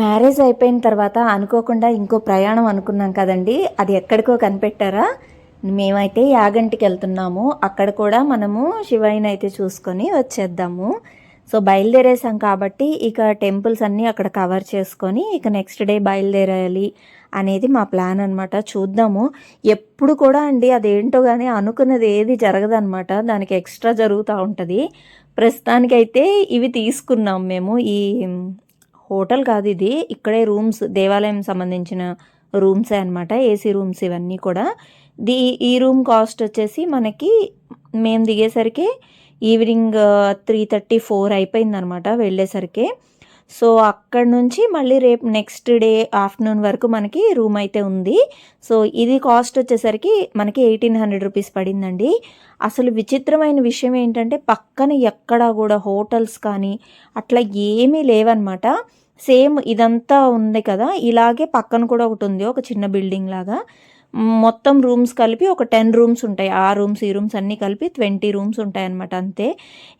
Marriage అయిపోయిన తర్వాత అనుకోకుండా ఇంకో ప్రయాణం అనుకున్నాం కదండి. అది ఎక్కడికో కనిపెట్టారా? మేమైతే యాగంటికి వెళ్తున్నాము. అక్కడ కూడా మనము శివయ్యని అయితే చూసుకొని వచ్చేద్దాము. సో బయలుదేరేసాం కాబట్టి ఇక టెంపుల్స్ అన్నీ అక్కడ కవర్ చేసుకొని ఇక నెక్స్ట్ డే బయలుదేరాలి అనేది మా ప్లాన్ అనమాట చూద్దాము. ఎప్పుడు కూడా అండి అదేంటో కానీ అనుకున్నది ఏది జరగదనమాట దానికి ఎక్స్ట్రా జరుగుతూ ఉంటుంది. ప్రస్తుతానికైతే ఇవి తీసుకున్నాం మేము. ఈ హోటల్ కాదు ఇది. ఇక్కడే రూమ్స్ దేవాలయం సంబంధించిన రూమ్సే అనమాట ఏసీ రూమ్స్ ఇవన్నీ కూడా. ది ఈ రూమ్ కాస్ట్ వచ్చేసి మనకి మేము దిగేసరికి ఈవినింగ్ త్రీ థర్టీ ఫోర్ అయిపోయిందనమాట వెళ్ళేసరికి. సో అక్కడ నుంచి మళ్ళీ రేపు నెక్స్ట్ డే ఆఫ్టర్నూన్ వరకు మనకి రూమ్ అయితే ఉంది. సో ఇది కాస్ట్ వచ్చేసరికి మనకి ఎయిటీన్ హండ్రెడ్ రూపీస్ పడిందండి. అసలు విచిత్రమైన విషయం ఏంటంటే పక్కన ఎక్కడా కూడా హోటల్స్ కానీ అట్లా ఏమీ లేవన్నమాట. సేమ్ ఇదంతా ఉంది కదా ఇలాగే పక్కన కూడా ఒకటి ఉంది ఒక చిన్న బిల్డింగ్ లాగా. మొత్తం రూమ్స్ కలిపి ఒక టెన్ రూమ్స్ ఉంటాయి. ఆ రూమ్స్ ఈ రూమ్స్ అన్నీ కలిపి ట్వంటీ రూమ్స్ ఉంటాయి అనమాట అంతే.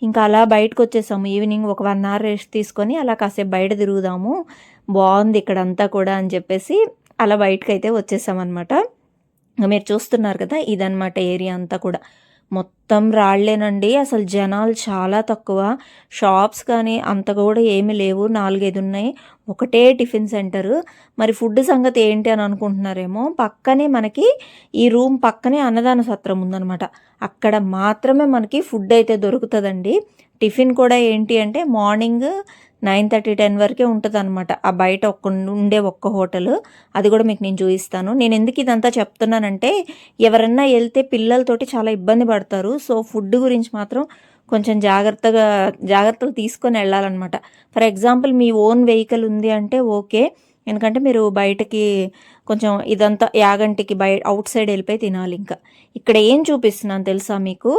ఇంకా అలా బయటకు వచ్చేసాము. ఈవినింగ్ ఒక వన్ అవర్ రెస్ట్ తీసుకొని అలా కాసేపు బయట తిరుగుదాము. బాగుంది ఇక్కడ అంతా కూడా అని చెప్పేసి అలా బయటకు అయితే వచ్చేసామన్నమాట. మీరు చూస్తున్నారు కదా ఇదనమాట ఏరియా అంతా కూడా. మొత్తం రాళ్ళేనండి. అసలు జనాలు చాలా తక్కువ. షాప్స్ కానీ అంత కూడా ఏమి లేవు. నాలుగైదు ఉన్నాయి. ఒకటే టిఫిన్ సెంటర్. మరి ఫుడ్ సంగతి ఏంటి అని అనుకుంటున్నారేమో. పక్కనే మనకి ఈ రూమ్ పక్కనే అన్నదాన సత్రం ఉందనమాట అక్కడ మాత్రమే మనకి ఫుడ్ అయితే దొరుకుతుందండి. టిఫిన్ కూడా ఏంటి అంటే మార్నింగ్ నైన్ థర్టీ టెన్ వరకే ఉంటుంది అనమాట ఆ బయట ఒక్క ఉండే ఒక్క హోటల్. అది కూడా మీకు నేను చూపిస్తాను. నేను ఎందుకు ఇదంతా చెప్తున్నానంటే ఎవరన్నా వెళ్తే పిల్లలతోటి చాలా ఇబ్బంది పడతారు. సో ఫుడ్ గురించి మాత్రం కొంచెం జాగ్రత్తగా జాగ్రత్తలు తీసుకొని వెళ్ళాలన్నమాట. ఫర్ ఎగ్జాంపుల్ మీ ఓన్ వెహికల్ ఉంది అంటే ఓకే. ఎందుకంటే మీరు బయటకి కొంచెం ఇదంతా యాగంటికి బయ అవుట్ సైడ్ వెళ్ళిపోయి తినాలి ఇంకా ఇక్కడ ఏం చూపిస్తున్నాను తెలుసా మీకు?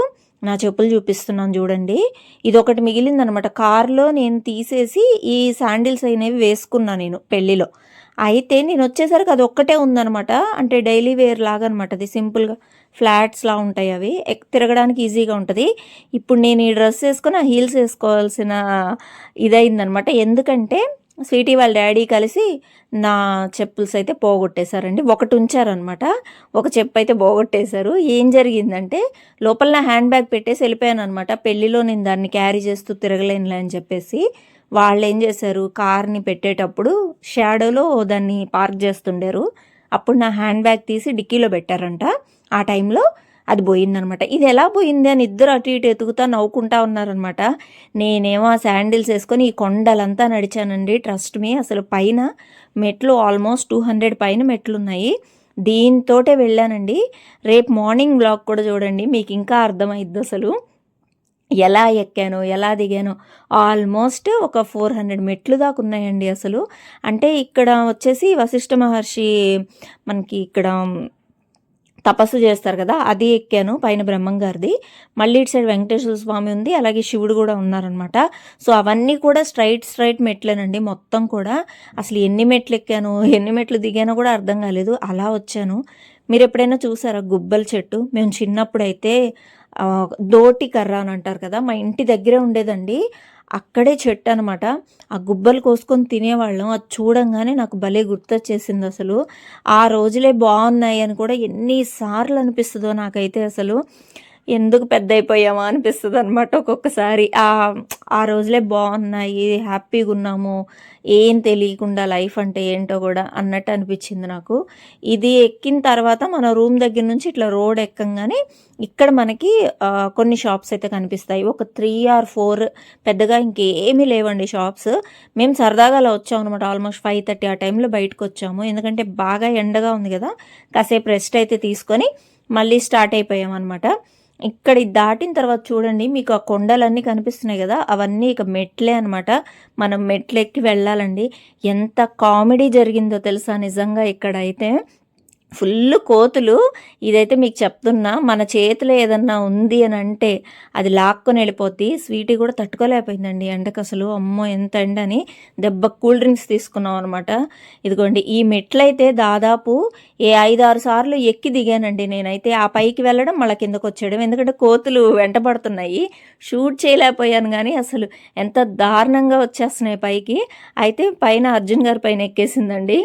నా చెప్పులు చూపిస్తున్నాను చూడండి. ఇది ఒకటి మిగిలిందనమాట. కారులో నేను తీసేసి ఈ శాండిల్స్ అనేవి వేసుకున్నాను నేను పెళ్ళిలో. అయితే నేను వచ్చేసరికి అది ఒక్కటే ఉందనమాట. అంటే డైలీ వేర్ లాగా అనమాట అది సింపుల్గా ఫ్లాట్స్లా ఉంటాయి అవి. తిరగడానికి ఈజీగా ఉంటుంది. ఇప్పుడు నేను ఈ డ్రెస్ వేసుకొని ఆ హీల్స్ వేసుకోవాల్సిన ఇదైందనమాట ఎందుకంటే స్వీటీ వాళ్ళ డాడీ కలిసి నా చెప్పుల్స్ అయితే పోగొట్టేశారండి. ఒకటి ఉంచారనమాట ఒక చెప్పు అయితే పోగొట్టేశారు. ఏం జరిగిందంటే లోపల నా హ్యాండ్ బ్యాగ్ పెట్టేసి వెళ్ళిపోయాను అనమాట పెళ్ళిలో నేను దాన్ని క్యారీ చేస్తూ తిరగలేనులే అని చెప్పేసి వాళ్ళు ఏం చేశారు? కార్ని పెట్టేటప్పుడు షాడోలో దాన్ని పార్క్ చేస్తుండారు. అప్పుడు నా హ్యాండ్ బ్యాగ్ తీసి డిక్కీలో పెట్టారంట. ఆ టైంలో అది పోయిందనమాట. ఇది ఎలా పోయింది అని ఇద్దరు అటు ఇటు ఎతుకుతా నవ్వుకుంటా ఉన్నారనమాట. నేనేమో ఆ శాండిల్స్ వేసుకొని ఈ కొండలంతా నడిచానండి. ట్రస్ట్ మీ అసలు పైన మెట్లు ఆల్మోస్ట్ టూ హండ్రెడ్ పైన మెట్లు ఉన్నాయి దీంతోటే వెళ్ళానండి. రేపు మార్నింగ్ బ్లాగ్ కూడా చూడండి. మీకు ఇంకా అర్థమైద్ది అసలు. ఎలా ఎక్కాను ఎలా దిగాను. ఆల్మోస్ట్ ఒక ఫోర్ హండ్రెడ్ మెట్లు దాకా ఉన్నాయండి అసలు. అంటే ఇక్కడ వచ్చేసి వశిష్ఠ మహర్షి మనకి ఇక్కడ తపస్సు చేస్తారు కదా అది ఎక్కాను పైన బ్రహ్మంగారిది మళ్ళీ ఇటు సైడ్ వెంకటేశ్వర స్వామి ఉంది అలాగే శివుడు కూడా ఉన్నారనమాట సో అవన్నీ కూడా స్ట్రైట్ స్ట్రైట్ మెట్లేనండి మొత్తం కూడా. అసలు ఎన్ని మెట్లు ఎక్కాను ఎన్ని మెట్లు దిగానో కూడా అర్థం కాలేదు. అలా వచ్చాను. మీరు ఎప్పుడైనా చూసారా గుబ్బల చెట్టు? మేము చిన్నప్పుడైతే దోటి కర్ర అని అంటారు కదా మా ఇంటి దగ్గరే ఉండేదండి. అక్కడే చెట్టు అనమాట ఆ గుబ్బలు కోసుకొని తినేవాళ్ళం. అది చూడంగానే నాకు భలే గుర్తొచ్చేసింది అసలు. ఆ రోజులే బాగున్నాయి అని కూడా ఎన్నిసార్లు అనిపిస్తుందో నాకైతే అసలు. ఎందుకు పెద్ద అయిపోయామా అనిపిస్తుంది అనమాట ఒక్కొక్కసారి. ఆ రోజులే బాగున్నాయి హ్యాపీగా ఉన్నాము ఏం తెలియకుండా లైఫ్ అంటే ఏంటో కూడా అన్నట్టు అనిపించింది నాకు. ఇది ఎక్కిన తర్వాత మన రూమ్ దగ్గర నుంచి ఇట్లా రోడ్ ఎక్కంగానే ఇక్కడ మనకి కొన్ని షాప్స్ అయితే కనిపిస్తాయి. ఒక త్రీ ఆర్ ఫోర్ పెద్దగా ఇంకేమీ లేవండి షాప్స్. మేము సరదాగా అలా వచ్చాము అనమాట ఆల్మోస్ట్ ఫైవ్ థర్టీ ఆ టైంలో బయటకు వచ్చాము. ఎందుకంటే బాగా ఎండగా ఉంది కదా. కాసేపు రెస్ట్ అయితే తీసుకొని మళ్ళీ స్టార్ట్ అయిపోయాం అనమాట ఇక్కడ దాటిన తర్వాత చూడండి మీకు ఆ కొండలన్నీ కనిపిస్తున్నాయి కదా అవన్నీ ఇక మెట్లే అనమాట మనం మెట్లెక్కి వెళ్ళాలండి. ఎంత కామెడీ జరిగిందో తెలుసా నిజంగా ఇక్కడ అయితే ఫుల్ కోతులు. ఇదైతే మీకు చెప్తున్నా మన చేతిలో ఏదన్నా ఉంది అని అంటే అది లాక్కొని వెళ్ళిపోతే స్వీటీ కూడా తట్టుకోలేకపోయిందండి ఎండకు అసలు. అమ్మో ఎంత ఎండ అని దెబ్బ కూల్ డ్రింక్స్ తీసుకున్నాం అనమాట ఇదిగోండి ఈ మెట్లయితే దాదాపు ఏ ఐదు ఆరు సార్లు ఎక్కి దిగానండి నేనైతే. ఆ పైకి వెళ్ళడం మళ్ళీ కిందకు వచ్చేయడం. ఎందుకంటే కోతులు వెంటబడుతున్నాయి షూట్ చేయలేకపోయాను కానీ అసలు ఎంత దారుణంగా వచ్చేస్తున్నాయి పైకి. అయితే పైన అర్జున్ గారి పైన ఎక్కేసిందండి.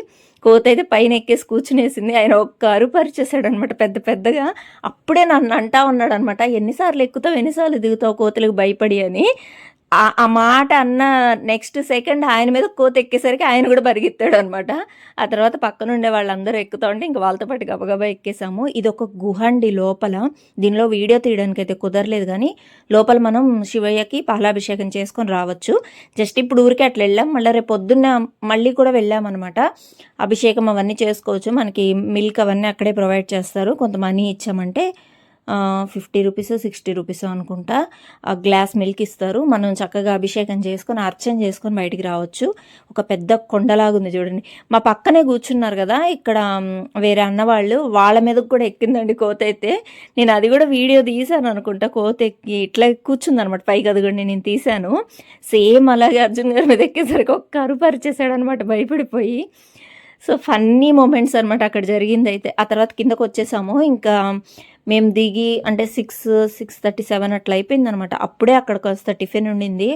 కోత అయితే పైన ఎక్కేసి కూర్చునేసింది. ఆయన ఒక్క అరుపు అరిచేసాడు అనమాట పెద్ద పెద్దగా. అప్పుడే నన్ను అంటా ఉన్నాడు అనమాట ఎన్నిసార్లు ఎక్కుతావు? ఎన్నిసార్లు దిగుతావు కోతులకు? భయపడి అని. ఆ మాట అన్న నెక్స్ట్ సెకండ్ ఆయన మీద కోత ఎక్కేసరికి ఆయన కూడా పరిగెత్తాడు అనమాట ఆ తర్వాత పక్కన ఉండే వాళ్ళందరూ ఎక్కుతా ఉంటే ఇంకా వాళ్ళతో పాటు గబగబా ఎక్కేసాము. ఇది ఒక గుహ అండి లోపల. దీనిలో వీడియో తీయడానికి అయితే కుదరలేదు కానీ లోపల మనం శివయ్యకి పాలాభిషేకం చేసుకొని రావచ్చు. జస్ట్ ఇప్పుడు ఊరికే అట్లా వెళ్ళాం. మళ్ళీ రేపు పొద్దున్న మళ్ళీ కూడా వెళ్ళామన్నమాట అభిషేకం అవన్నీ చేసుకోవచ్చు. మనకి మిల్క్ అవన్నీ అక్కడే ప్రొవైడ్ చేస్తారు. కొంత మనీ ఇచ్చామంటే ఫిఫ్టీ రూపీస్ సిక్స్టీ రూపీస్ అనుకుంటా ఆ గ్లాస్ మిల్క్ ఇస్తారు. మనం చక్కగా అభిషేకం చేసుకొని అర్చన చేసుకొని బయటికి రావచ్చు. ఒక పెద్ద కొండలాగా ఉంది చూడండి. మా పక్కనే కూర్చున్నారు కదా ఇక్కడ వేరే అన్నవాళ్ళు వాళ్ళ. మీదకి కూడా ఎక్కిందండి కోత అయితే. నేను అది కూడా వీడియో తీశాను అనుకుంటా కోత ఎక్కి ఇట్లా కూర్చుంది అనమాట పైకి అది కూడా నేను తీశాను. సేమ్ అలాగే అర్జున్ గారి మీద ఎక్కేసరికి ఒక్క అరుపు అనమాట భయపడిపోయి. సో ఫన్నీ మూమెంట్స్ అనమాట అక్కడ జరిగింది అయితే ఆ తర్వాత కిందకు వచ్చేసాము ఇంకా మేము దిగి అంటే సిక్స్ సిక్స్ థర్టీ సెవెన్ అట్లా అయిపోయింది అనమాట అప్పుడే అక్కడికి వస్తే టిఫిన్ ఉండింది.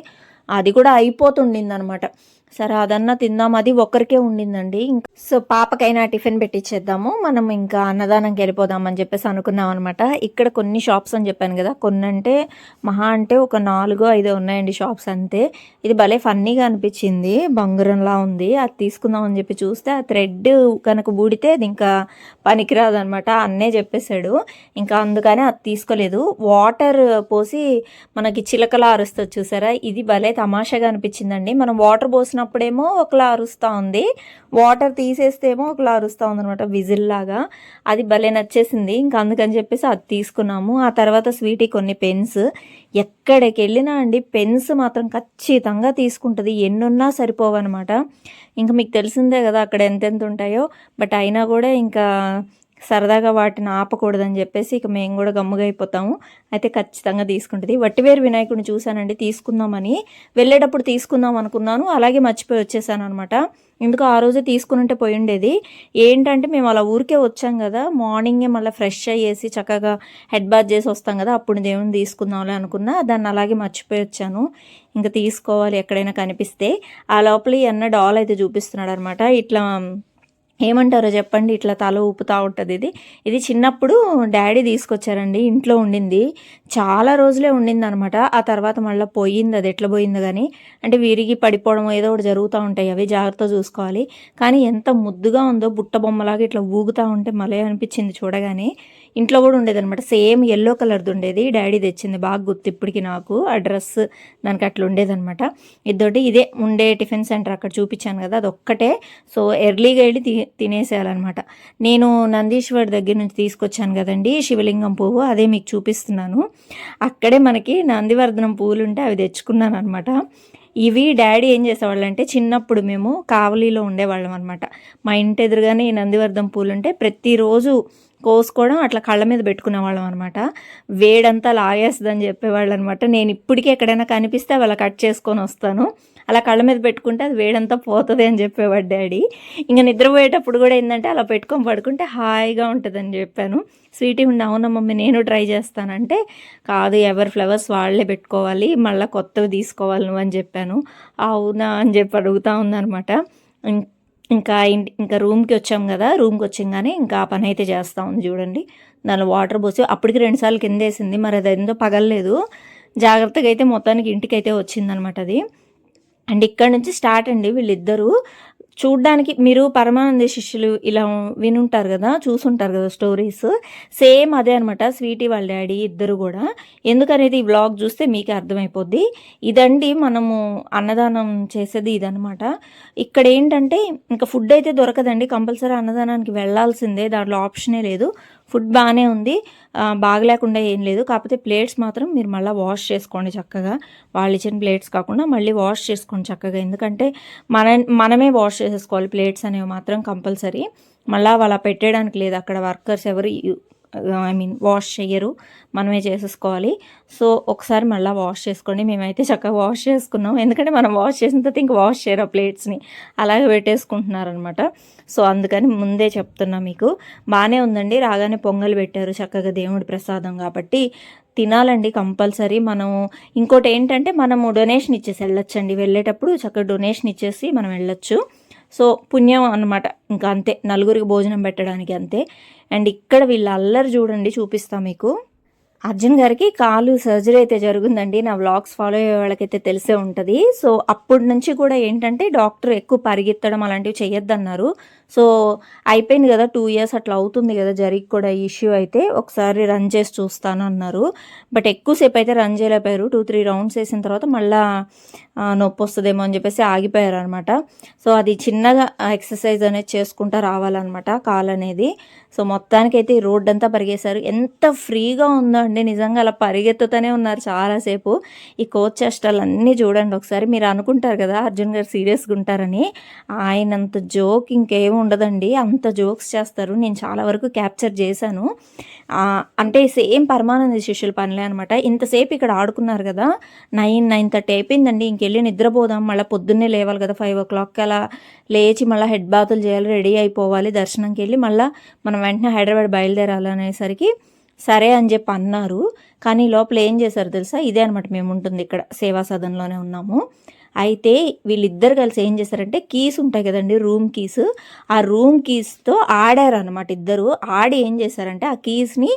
అది కూడా అయిపోతుండింది అనమాట సరే అదన్నా తిందాం. అది ఒక్కరికే ఉండిందండి. ఇంకా సో పాపకైనా టిఫిన్ పెట్టించేద్దాము మనం ఇంకా అన్నదానంకి వెళ్ళిపోదాం అని చెప్పేసి అనుకున్నాం అనమాట ఇక్కడ కొన్ని షాప్స్ అని చెప్పాను కదా కొన్ని అంటే మహా అంటే ఒక నాలుగో ఐదో ఉన్నాయండి షాప్స్ అంతే. ఇది భలే ఫన్నీగా అనిపించింది. బంగారంలా ఉంది. అది తీసుకుందాం అని చెప్పి చూస్తే ఆ థ్రెడ్ కనుక బూడితే అది ఇంకా పనికిరాదనమాట అన్నే చెప్పేశాడు. ఇంకా అందుకనే అది తీసుకోలేదు. వాటర్ పోసి మనకి చిలకలా అరుస్తుంది చూసారా? ఇది భలే తమాషాగా అనిపించిందండి. మనం వాటర్ పోసిన పోసినప్పుడేమో ఒకలా అరుస్తూ ఉంది. వాటర్ తీసేస్తేమో ఒకలా అరుస్తూ ఉంది అనమాట విజిల్ లాగా. అది భలే నచ్చేసింది. ఇంకా అందుకని చెప్పేసి అది తీసుకున్నాము. ఆ తర్వాత స్వీటీ కొన్ని పెన్స్. ఎక్కడికి వెళ్ళినా అండి పెన్స్ మాత్రం ఖచ్చితంగా తీసుకుంటుంది. ఎన్నున్నా సరిపోవన్నమాట. ఇంకా మీకు తెలిసిందే కదా అక్కడ ఎంతెంత ఉంటాయో. బట్ అయినా కూడా ఇంకా సరదాగా వాటిని ఆపకూడదని చెప్పేసి ఇక మేము కూడా గమ్ముగా అయిపోతాము. అయితే ఖచ్చితంగా తీసుకుంటుంది. వట్టివేరు వినాయకుడిని చూశానండి తీసుకుందామని. వెళ్ళేటప్పుడు తీసుకుందాం అనుకున్నాను. అలాగే మర్చిపోయి వచ్చేసాను అనమాట ఎందుకు ఆ రోజే తీసుకుని ఉంటే పోయి ఉండేది ఏంటంటే మేము అలా ఊరికే వచ్చాం కదా మార్నింగే మళ్ళీ ఫ్రెష్ అయ్యేసి చక్కగా హెడ్ బాత్ చేసి వస్తాం కదా అప్పుడు దేవుని తీసుకుందాంలే అనుకున్నా. దాన్ని అలాగే మర్చిపోయి వచ్చాను. ఇంకా తీసుకోవాలి ఎక్కడైనా కనిపిస్తే. ఆ లోపల ఈ అన్న డాల్ అయితే చూపిస్తున్నాడు అనమాట ఇట్లా ఏమంటారో చెప్పండి ఇట్లా తల ఊపుతూ ఉంటుంది ఇది. ఇది చిన్నప్పుడు డాడీ తీసుకొచ్చారండి ఇంట్లో ఉండింది. చాలా రోజులే ఉండింది అనమాట ఆ తర్వాత మళ్ళీ పోయింది అది ఎట్లా పోయింది కానీ అంటే విరిగి పడిపోవడం ఏదో ఒకటి జరుగుతూ ఉంటాయి అవి జాగ్రత్త చూసుకోవాలి. కానీ ఎంత ముద్దుగా ఉందో బుట్ట బొమ్మలాగా ఇట్లా ఊగుతూ ఉంటే మలే అనిపించింది చూడగానే. ఇంట్లో కూడా ఉండేదనమాట. సేమ్ ఎల్లో కలర్ది ఉండేది. డాడీ తెచ్చింది. బాగా గుర్తు ఇప్పటికి నాకు. ఆ డ్రెస్ దానికి అట్లా ఉండేదనమాట. ఇదొకటి ఇదే ఉండే టిఫిన్ సెంటర్ అక్కడ చూపించాను కదా అది ఒక్కటే సో ఎర్లీగా వెళ్ళి తి తినేసేయాలన్నమాట నేను నందీశ్వర్ దగ్గర నుంచి తీసుకొచ్చాను కదండి శివలింగం పువ్వు. అదే మీకు చూపిస్తున్నాను. అక్కడే మనకి నందివర్ధనం పూలు ఉంటే అవి తెచ్చుకున్నాను అనమాట ఇవి డాడీ ఏం చేసేవాళ్ళు అంటే చిన్నప్పుడు మేము కావలిలో ఉండేవాళ్ళం అనమాట మా ఇంటి ఎదురుగానే ఈ నందివర్ధం పూలు ఉంటే ప్రతిరోజు కోసుకోవడం అట్లా కళ్ళ మీద పెట్టుకునేవాళ్ళం అనమాట వేడంతా లాగేస్తుందని చెప్పేవాళ్ళు అనమాట నేను ఇప్పటికీ ఎక్కడైనా కనిపిస్తే అవి కట్ చేసుకొని వస్తాను. అలా కళ్ళ మీద పెట్టుకుంటే అది వేడంతా పోతుంది అని చెప్పేవాడు డాడీ. ఇంకా నిద్రపోయేటప్పుడు కూడా ఏంటంటే అలా పెట్టుకొని పడుకుంటే హాయిగా ఉంటుందని చెప్పాను. స్వీటీ ఉండి అవునా మమ్మీ నేను ట్రై చేస్తానంటే కాదు ఎవరి ఫ్లవర్స్ వాళ్ళే పెట్టుకోవాలి మళ్ళీ కొత్తవి తీసుకోవాలి నువ్వు అని చెప్పాను. అవునా అని చెప్పి అడుగుతా ఉందనమాట ఇంకా ఇంటి ఇంకా రూమ్కి వచ్చాం కదా రూమ్కి వచ్చాగానే ఇంకా ఆ పని అయితే చేస్తూ ఉంది చూడండి. దానిలో వాటర్ పోసి అప్పటికి రెండుసార్లు కింద వేసింది మరి అది ఎంతో పగలలేదు. జాగ్రత్తగా అయితే మొత్తానికి ఇంటికి అయితే వచ్చిందనమాట అది. అండ్ ఇక్కడ నుంచి స్టార్ట్ అండి వీళ్ళిద్దరూ. చూడ్డానికి మీరు పరమానంద శిష్యులు ఇలా వినుంటారు కదా చూసుంటారు కదా స్టోరీస్ సేమ్ అదే అనమాట స్వీటీ వాళ్ళ డాడీ ఇద్దరు కూడా. ఎందుకనేది ఈ వ్లాగ్ చూస్తే మీకే అర్థమైపోద్ది. ఇదండి మనము అన్నదానం చేసేది ఇదనమాట ఇక్కడ ఏంటంటే ఇంకా ఫుడ్ అయితే దొరకదండి. కంపల్సరీ అన్నదానానికి వెళ్ళాల్సిందే. దాంట్లో ఆప్షనే లేదు. ఫుడ్ బాగానే ఉంది. బాగలేకుండా ఏం లేదు. కాకపోతే ప్లేట్స్ మాత్రం మీరు మళ్ళీ వాష్ చేసుకోండి చక్కగా. వాళ్ళు ఇచ్చిన ప్లేట్స్ కాకుండా మళ్ళీ వాష్ చేసుకోండి చక్కగా. ఎందుకంటే మన మనమే వాష్ వాష్ చేసేసుకోవాలి ప్లేట్స్ అనేవి మాత్రం కంపల్సరీ. మళ్ళీ వాళ్ళ పెట్టేయడానికి లేదు. అక్కడ వర్కర్స్ ఎవరు ఐ మీన్ వాష్ చేయరు మనమే చేసేసుకోవాలి. సో ఒకసారి మళ్ళీ వాష్ చేసుకోండి. మేమైతే చక్కగా వాష్ చేసుకున్నాం. ఎందుకంటే మనం వాష్ చేసిన తర్వాత ఇంక వాష్ చేయరు ఆ ప్లేట్స్ని. అలాగే పెట్టేసుకుంటున్నారనమాట సో అందుకని ముందే చెప్తున్నా మీకు. బాగానే ఉందండి. రాగానే పొంగల్ పెట్టారు. చక్కగా దేవుడి ప్రసాదం కాబట్టి తినాలండి కంపల్సరీ. మనం ఇంకోటి ఏంటంటే మనము డొనేషన్ ఇచ్చేసి వెళ్ళొచ్చండి. వెళ్ళేటప్పుడు చక్కగా డొనేషన్ ఇచ్చేసి మనం వెళ్ళొచ్చు. సో పుణ్యం అనమాట ఇంకా అంతే. నలుగురికి భోజనం పెట్టడానికి అంతే. అండ్ ఇక్కడ వీళ్ళ అల్లరి చూడండి చూపిస్తా మీకు. అర్జున్ గారికి కాలు సర్జరీ అయితే జరుగుందండి. నా వ్లాగ్స్ ఫాలో అయ్యే వాళ్ళకైతే తెలిసే ఉంటుంది. సో అప్పటి నుంచి కూడా ఏంటంటే డాక్టర్ ఎక్కువ పరిగెత్తడం అలాంటివి చేయొద్దన్నారు సో అయిపోయింది కదా టూ ఇయర్స్ అట్లా అవుతుంది కదా జరిగి కూడా ఇష్యూ అయితే. ఒకసారి రన్ చేసి చూస్తాను అన్నారు. బట్ ఎక్కువసేపు అయితే రన్ చేయలేకపోయారు. టూ త్రీ రౌండ్స్ వేసిన తర్వాత మళ్ళీ నొప్పి వస్తుందేమో అని చెప్పేసి ఆగిపోయారు అనమాట సో అది చిన్నగా ఎక్సర్సైజ్ అనేది చేసుకుంటా రావాలన్నమాట కాల్ అనేది. సో మొత్తానికైతే ఈ రోడ్ అంతా పరిగేశారు. ఎంత ఫ్రీగా ఉందో అండి నిజంగా అలా పరిగెత్తుతూనే ఉన్నారు చాలాసేపు. ఈ కోచ్ చేష్టాలు అన్నీ చూడండి ఒకసారి మీరు అనుకుంటారు కదా అర్జున్ గారు సీరియస్గా ఉంటారని. ఆయనంత జోక్ ఇంకేం ఉండదండి అంత జోక్స్ చేస్తారు. నేను చాలా వరకు క్యాప్చర్ చేశాను. అంటే సేమ్ పరమానంద శిష్యుల పనిలే అనమాట ఇంతసేపు ఇక్కడ ఆడుకున్నారు కదా నైన్ నైన్ థర్టీ అయిపోయిందండి. ఇంకెళ్ళి నిద్రపోదాం మళ్ళీ పొద్దున్నే లేవాలి కదా ఫైవ్ ఓ క్లాక్ అలా లేచి మళ్ళీ హెడ్ బాతులు చేయాలి రెడీ అయిపోవాలి దర్శనంకి వెళ్ళి మళ్ళీ మనం వెంటనే హైదరాబాద్ బయలుదేరాలి అనేసరికి సరే అని చెప్పి అన్నారు. కానీ లోపల ఏం చేశారు తెలుసా? ఇదే అనమాట మేము ఉంటుంది ఇక్కడ సేవా సదన్లోనే ఉన్నాము. అయితే వీళ్ళిద్దరు కలిసి ఏం చేశారంటే కీస్ ఉంటాయి కదండి రూమ్ కీస్. ఆ రూమ్ కీస్తో ఆడారు అనమాట ఇద్దరు. ఆడి ఏం చేశారంటే ఆ కీస్ని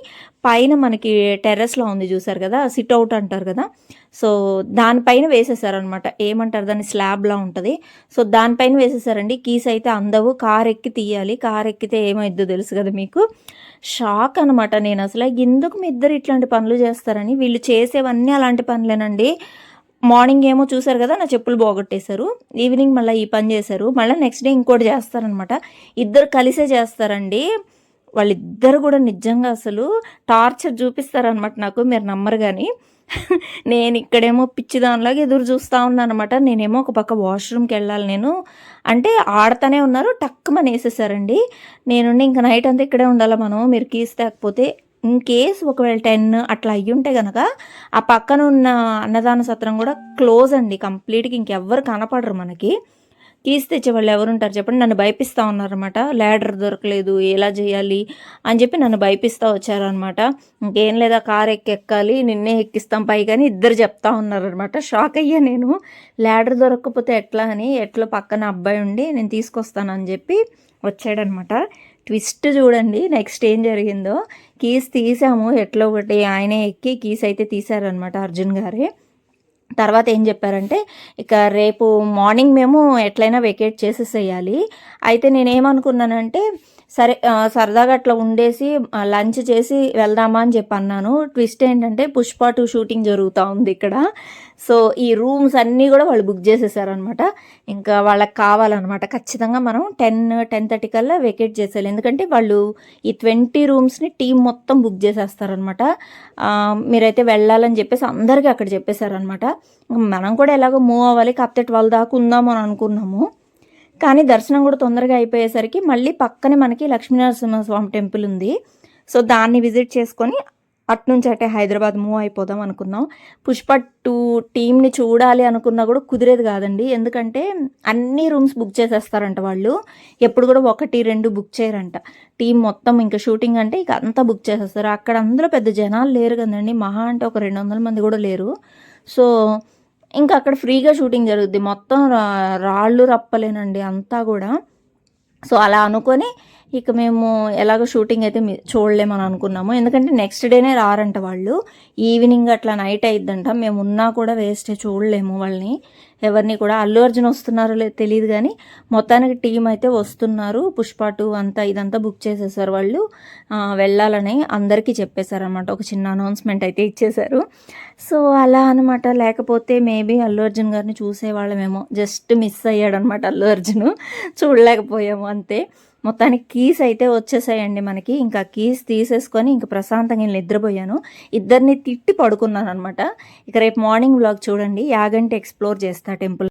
పైన మనకి టెర్రస్లో ఉంది చూసారు కదా సిట్ అవుట్ అంటారు కదా. సో దానిపైన వేసేసారనమాట ఏమంటారు? దాన్ని స్లాబ్లా ఉంటుంది. సో దానిపైన వేసేసారండి. కీస్ అయితే అందవు. కార్ ఎక్కి తీయాలి. కార్ ఎక్కితే ఏమైద్దో తెలుసు కదా మీకు. షాక్ అనమాట నేను అసలు. ఎందుకు మీ ఇద్దరు ఇట్లాంటి పనులు చేస్తారని? వీళ్ళు చేసేవన్నీ అలాంటి పనులేనండి. మార్నింగ్ ఏమో చూసారు కదా నా చెప్పులు పోగొట్టేశారు. ఈవినింగ్ మళ్ళీ ఈ పని చేశారు. మళ్ళీ నెక్స్ట్ డే ఇంకోటి చేస్తారనమాట ఇద్దరు కలిసే చేస్తారండి. వాళ్ళిద్దరు కూడా నిజంగా అసలు టార్చర్ చూపిస్తారనమాట నాకు మీరు నమ్మరు కానీ నేను ఇక్కడేమో పిచ్చిదానిలాగా ఎదురు చూస్తూ ఉన్నాను అనమాట నేనేమో ఒక పక్క వాష్రూమ్కి వెళ్ళాలి నేను. అంటే ఆడుతూనే ఉన్నారు టక్కుమని వేసేసారండి. నేను ఇంకా నైట్ అంతా ఇక్కడే ఉండాలి మనం? మీరు కీస్ తేకపోతే ఇన్ కేస్ ఒకవేళ టెన్ అట్లా అయ్యి ఉంటే కనుక ఆ పక్కన ఉన్న అన్నదాన సత్రం కూడా క్లోజ్ అండి. కంప్లీట్గా ఇంకెవ్వరు కనపడరు మనకి. కీస్ తెచ్చే వాళ్ళు ఎవరుంటారు చెప్పండి. నన్ను భయపిస్తూ ఉన్నారనమాట ల్యాడర్ దొరకలేదు ఎలా చేయాలి అని చెప్పి నన్ను భయపిస్తూ వచ్చారనమాట ఇంకేం లేదా కార్ ఎక్కెక్కాలి నిన్నే ఎక్కిస్తాం పై కానీ ఇద్దరు చెప్తా ఉన్నారనమాట షాక్ అయ్యా నేను. ల్యాడర్ దొరకకపోతే ఎట్లా అని ఎట్లా పక్కన అబ్బాయి ఉండి నేను తీసుకొస్తానని చెప్పి వచ్చాడనమాట ట్విస్ట్ చూడండి నెక్స్ట్ ఏం జరిగిందో. కీస్ తీసాము ఎట్లా ఒకటి ఆయనే ఎక్కి కీస్ అయితే తీశారనమాట అర్జున్ గారే. తర్వాత ఏం చెప్పారంటే ఇక రేపు మార్నింగ్ మేము ఎట్లయినా వెకేట్ చేసేసేయాలి. అయితే నేనేమనుకున్నానంటే సరే సరదాగా అట్లా ఉండేసి లంచ్ చేసి వెళ్దామా అని చెప్పి అన్నాను ట్విస్ట్ ఏంటంటే పుష్ప టూ షూటింగ్ జరుగుతూ ఉంది ఇక్కడ. సో ఈ రూమ్స్ అన్నీ కూడా వాళ్ళు బుక్ చేసేసారనమాట ఇంకా వాళ్ళకి కావాలన్నమాట. ఖచ్చితంగా మనం టెన్ టెన్ థర్టీ కల్లా వెకేట్ చేసేయాలి. ఎందుకంటే వాళ్ళు ఈ ట్వంటీ రూమ్స్ని టీం మొత్తం బుక్ చేసేస్తారనమాట మీరైతే వెళ్ళాలని చెప్పేసి అందరికీ అక్కడ చెప్పేశారనమాట మనం కూడా ఎలాగో మూవ్ అవ్వాలి. కాకపోతే ట్వెల్వ్ దాకా ఉందామని అని అనుకున్నాము. కానీ దర్శనం కూడా తొందరగా అయిపోయేసరికి మళ్ళీ పక్కనే మనకి లక్ష్మీనరసింహ స్వామి టెంపుల్ ఉంది. సో దాన్ని విజిట్ చేసుకొని అట్నుంచి అంటే హైదరాబాద్ మూవ్ అయిపోదాం అనుకున్నాం. పుష్ప టూ టీంని చూడాలి అనుకున్నా కూడా కుదిరేది కాదండి. ఎందుకంటే అన్ని రూమ్స్ బుక్ చేసేస్తారంట వాళ్ళు. ఎప్పుడు కూడా ఒకటి రెండు బుక్ చేయరంట. టీం మొత్తం ఇంకా షూటింగ్ అంటే ఇక అంతా బుక్ చేసేస్తారు. అక్కడ అందులో పెద్ద జనాలు లేరు కదండి. మహా అంటే ఒక రెండు వందల మంది కూడా లేరు. సో ఇంకా అక్కడ ఫ్రీగా షూటింగ్ జరుగుద్ది. మొత్తం రాళ్ళు రప్పలేనండి అంతా కూడా. సో అలా అనుకొని ఇక మేము ఎలాగో షూటింగ్ అయితే చూడలేమని అనుకున్నాము. ఎందుకంటే నెక్స్ట్ డేనే రారంట వాళ్ళు. ఈవినింగ్ అట్లా నైట్ అయిద్దంట. మేము ఉన్నా కూడా వేస్టే చూడలేము వాళ్ళని. ఎవరిని కూడా అల్లు అర్జున్ వస్తున్నారో లేదు తెలియదు కానీ మొత్తానికి టీం అయితే వస్తున్నారు. పుష్ప టూ అంతా ఇదంతా బుక్ చేసేసారు వాళ్ళు. వెళ్ళాలని అందరికీ చెప్పేశారనమాట ఒక చిన్న అనౌన్స్మెంట్ అయితే ఇచ్చేశారు. సో అలా అనమాట లేకపోతే మేబీ అల్లు అర్జున్ గారిని చూసేవాళ్ళమేమో. జస్ట్ మిస్ అయ్యాడనమాట అల్లు అర్జున్. చూడలేకపోయాము అంతే. మొత్తానికి కీస్ అయితే వచ్చేసాయండి మనకి. ఇంకా కీస్ తీసేసుకొని ఇంకా ప్రశాంతంగా నేను నిద్రపోయాను. ఇద్దరిని తిట్టి పడుకున్నాను అనమాట ఇక రేపు మార్నింగ్ బ్లాగ్ చూడండి. యాగంటి ఎక్స్ప్లోర్ చేస్తా టెంపుల్